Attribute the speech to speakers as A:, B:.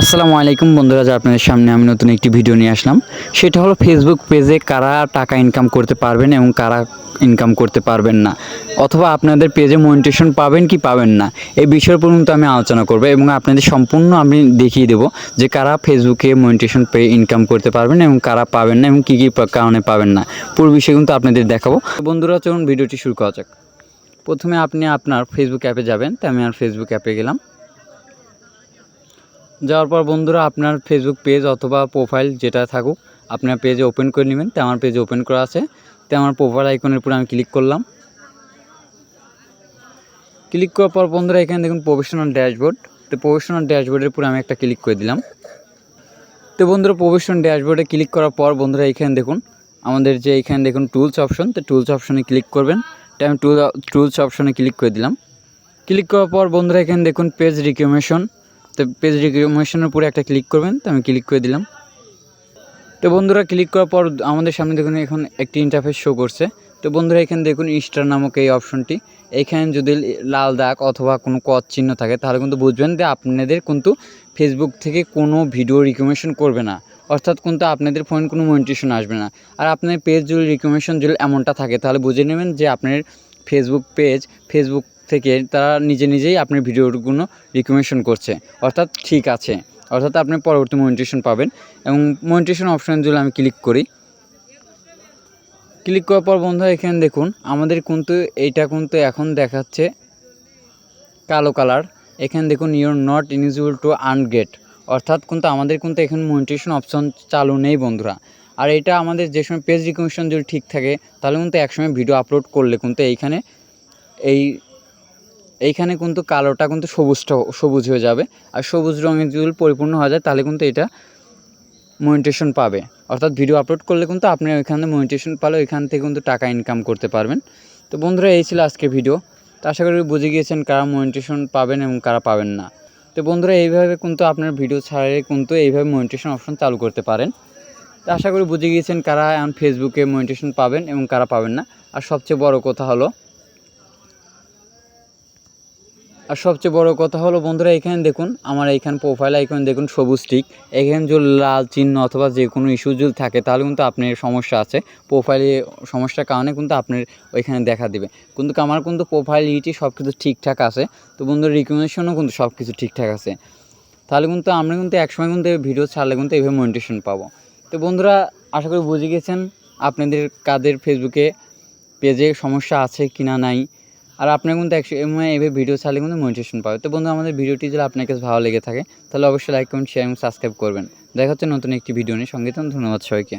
A: আসসালামু আলাইকুম বন্ধুরা, যা আপনাদের সামনে আমি নতুন একটি ভিডিও নিয়ে আসলাম। সেটা হলো ফেসবুক পেজে কারা টাকা ইনকাম করতে পারবেন এবং কারা ইনকাম করতে পারবেন না। অথবা আপনাদের পেজে মনিটেশন পাবেন কি পাবেন না, এই বিষয়ের পর্যন্ত আমি আলোচনা করব এবং আপনাদের সম্পূর্ণ আমি দেখিয়ে দেবো যে কারা ফেসবুকে মনিটেশন পেয়ে ইনকাম করতে পারবেন এবং কারা পাবেন না এবং কী কী কারণে পাবেন না। পুরো বিষয় কিন্তু আপনাদের দেখাবো। বন্ধুরা, চলুন ভিডিওটি শুরু করা যাক। প্রথমে আপনি আপনার ফেসবুক অ্যাপে যাবেন তাই আমি আর ফেসবুক অ্যাপে গেলাম। যাওয়ার পর বন্ধুরা আপনার ফেসবুক পেজ অথবা প্রোফাইল যেটা থাকুক, আপনার পেজে ওপেন করে নেবেন। তো আমার পেজে ওপেন করা আছে। তো আমার প্রোফাইল আইকনের উপরে আমি ক্লিক করলাম। ক্লিক করার পর বন্ধুরা এখানে দেখুন প্রফেশনাল ড্যাশবোর্ড তো প্রফেশনাল ড্যাশবোর্ডের উপরে আমি একটা ক্লিক করে দিলাম। তো বন্ধুরা প্রফেশনাল ড্যাশবোর্ডে ক্লিক করার পর বন্ধুরা এখানে দেখুন, আমাদের যে এখানে দেখুন টুলস অপশন তো টুলস অপশনে ক্লিক করবেন। তো আমি টুল টুলস অপশনে ক্লিক করে দিলাম। ক্লিক করার পর বন্ধুরা এখানে দেখুন পেজ রিকমেশন তো পেজ রিকমেশনের উপরে একটা ক্লিক করবেন, তো আমি ক্লিক করে দিলাম। তো বন্ধুরা ক্লিক করার পর আমাদের সামনে দেখুন এখন একটি ইন্টারফেস শো করছে। তো বন্ধুরা এখানে দেখুন স্টার নামক এই অপশনটি এখানে যদি লাল দাগ অথবা কোনো কচ চিহ্ন থাকে, তাহলে কিন্তু বুঝবেন যে আপনাদের কিন্তু ফেসবুক থেকে কোনো ভিডিও রিকমেশন করবে না। অর্থাৎ কিন্তু আপনাদের ফোন কোনো মনিটেশন আসবে না। আর আপনার পেজ যদি রিকমেশন যদি এমনটা থাকে, তাহলে বুঝে নেবেন যে আপনার ফেসবুক পেজ ফেসবুক থেকে তারা নিজে নিজেই আপনার ভিডিওগুলো রিকমেশন করছে। অর্থাৎ ঠিক আছে। অর্থাৎ আপনি পরবর্তী মনিটেশন পাবেন এবং মনিটেশন অপশান যদি আমি ক্লিক করি। ক্লিক করার পর বন্ধু এখানে দেখুন, আমাদের কিন্তু এইটা কিন্তু এখন দেখাচ্ছে কালো কালার এখানে দেখুন you're not eligible to ungate অর্থাৎ কিন্তু আমাদের কিন্তু এখানে মনিটেশন অপশন চালু নেই বন্ধুরা। আর এটা আমাদের যে সময় পেজ রিকমেশন যদি ঠিক থাকে, তাহলে কিন্তু একসময় ভিডিও আপলোড করলে কিন্তু এইখানে এই এইখানে কিন্তু কালোটা কিন্তু সবুজটা, সবুজ হয়ে যাবে। আর সবুজ রঙের যদি পরিপূর্ণ হয়ে যায়, তাহলে কিন্তু এটা মনিটেশন পাবে। অর্থাৎ ভিডিও আপলোড করলে কিন্তু আপনি ওইখানে মনিটেশন পালে ওইখান থেকে কিন্তু টাকা ইনকাম করতে পারবেন। তো বন্ধুরা, এই ছিল আজকে ভিডিও। তো আশা করি বুঝে গিয়েছেন কারা মনিটেশন পাবেন এবং কারা পাবেন না। তো বন্ধুরা, এইভাবে কিন্তু আপনার ভিডিও ছাড়লে কিন্তু এইভাবে মনিটেশন অপশন চালু করতে পারেন। তো আশা করি বুঝে গিয়েছেন কারা এখন ফেসবুকে মনিটেশন পাবেন এবং কারা পাবেন না। আর সবচেয়ে বড় কথা হলো আর সবচেয়ে বড় কথা হলো, বন্ধুরা, এখানে দেখুন, আমার এইখানে প্রোফাইল আইকন দেখুন, সবুজ টিক এখানে যদি লাল চিহ্ন অথবা যে কোনো ইস্যু যদি থাকে, তাহলে কিন্তু আপনার সমস্যা আছে। প্রোফাইলে সমস্যার কারণে কিন্তু আপনার ওইখানে দেখা দিবে। কিন্তু আমার কিন্তু প্রোফাইল ইটি সব কিছু ঠিকঠাক আছে। তো বন্ধুর রিকমেন্ডেশনও কিন্তু সব কিছু ঠিকঠাক আছে। তাহলে কিন্তু আমরা কিন্তু একসময় কিন্তু ভিডিও ছাড়লে কিন্তু এইভাবে মনিটেশন পাবো। তো বন্ধুরা, আশা করি বুঝে গেছেন আপনাদের কাদের ফেসবুকে পেজে সমস্যা আছে কি না নাই। আর আপনার কিন্তু এক সময় এভাবে ভিডিও ছাড়লে কিন্তু মনিটেশন পাবে। তো বন্ধু, আমাদের ভিডিওটি যদি আপনার কাছে ভালো লেগে থাকে, তাহলে অবশ্যই লাইক কমেন্ট শেয়ার এবং সাবস্ক্রাইব করবেন। দেখা হচ্ছে নতুন একটি ভিডিও নিয়ে। সঙ্গে ধন্যবাদ সবাইকে।